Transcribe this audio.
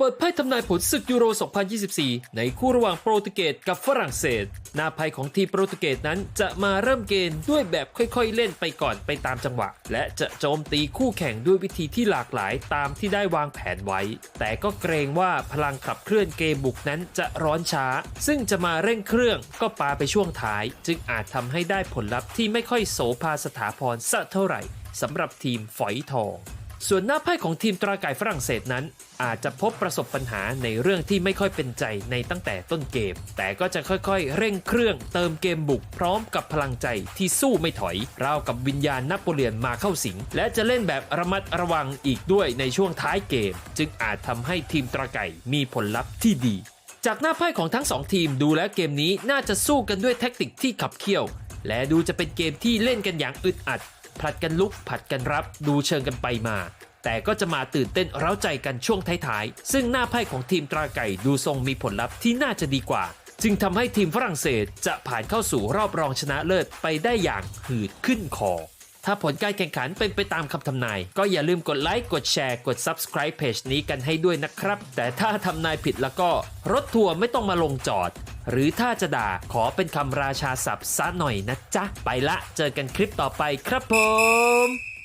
เปิดไพ่ทำนายผลศึกยูโร 2024 ในคู่ระหว่างโปรตุเกสกับฝรั่งเศส หน้าไพ่ของทีมโปรตุเกสนั้นจะมาเริ่มเกมด้วยแบบค่อยๆ เล่นไปก่อนไปตามจังหวะ และจะโจมตีคู่แข่งด้วยวิธีที่หลากหลายตามที่ได้วางแผนไว้ แต่ก็เกรงว่าพลังขับเคลื่อนเกมบุกนั้นจะร้อนช้า ซึ่งจะมาเร่งเครื่องก็ปาไปช่วงท้าย จึงอาจทำให้ได้ผลลัพธ์ที่ไม่ค่อยโสภาสถาพรสักเท่าไหร่สำหรับทีมฝอยทอง ส่วนหน้าไพ่ของทีมตราไก่ฝรั่งเศสนั้น อาจจะพบประสบปัญหาในเรื่องที่ไม่ค่อยเป็นใจในตั้งแต่ต้นเกม แต่ก็จะค่อยๆ เร่งเครื่องเติมเกมบุกพร้อมกับพลังใจที่สู้ไม่ถอยราวกับวิญญาณนโปเลียนมาเข้าสิง และจะเล่นแบบระมัดระวังอีกด้วยในช่วงท้ายเกม จึงอาจทำให้ทีมตราไก่มีผลลัพธ์ที่ดี จากหน้าไพ่ของทั้งสองทีมดูแล้วเกมนี้น่าจะสู้กันด้วยแท็กติกที่ขับเคี่ยว และดูจะเป็นเกมที่เล่นกันอย่างอึดอัด ผลัดกันลุกผลัดกันรับดูเชิงกันไปมา แต่ก็จะมาตื่นเต้นเร้าใจกันช่วงท้ายๆ ซึ่งหน้าไพ่ของทีมตราไก่ดูทรงมีผลลัพธ์ที่น่าจะดีกว่า จึงทำให้ทีมฝรั่งเศสจะผ่านเข้าสู่รอบรองชนะเลิศไปได้อย่างหืดขึ้นคอถ้าผลการแข่งขันเป็นไปตามคำทำนาย ก็อย่าลืมกดไลค์ กดแชร์ กด Subscribe เพจนี้กันให้ด้วยนะครับ แต่ถ้าทำนายผิดแล้วก็ รถทัวร์ไม่ต้องมาลงจอด หรือถ้าจะด่าขอเป็นคำราชาศัพท์ซะหน่อยนะจ๊ะ ไปละ เจอกันคลิปต่อไปครับผม